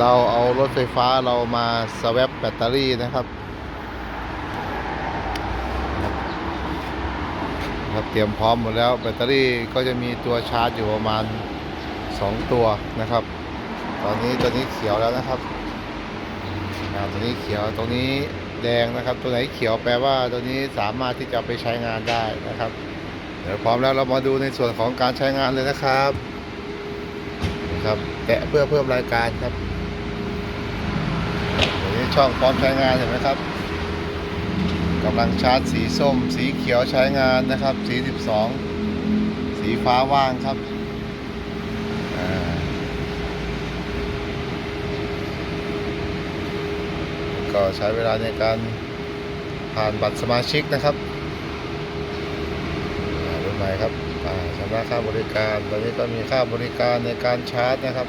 เราเอารถไฟฟ้าเรามาสวปแบตเตอรี่นะครับครับเตรียมพร้อมหมดแล้วแบตเตอรี่ก็จะมีตัวชาร์จอยู่ประมาณ 2 ตัวนะครับ ตอนนี้ตัวนี้เขียวแล้วนะครับตัวนี้เขียวตรงนี้แดงนะครับ ตัวไหนเขียวแปลว่าตัวนี้สามารถที่จะไปใช้งานได้นะครับ เดี๋ยวพร้อมแล้วเรามาดูในส่วนของการใช้งานเลยนะครับนะครับแตะเพื่อเพิ่มรายการครับ ช่องพร้อมใช้งานเห็นไหมครับกำลังชาร์จสีส้ม สีเขียวใช้งานนะครับ สี 12 สีฟ้าว่างครับก็ใช้เวลาในการผ่านบัตรสมาชิกนะครับรุ่นใหม่ครับอ่าชำระค่าบริการ ตอนนี้ก็มีค่าบริการในการชาร์จนะครับ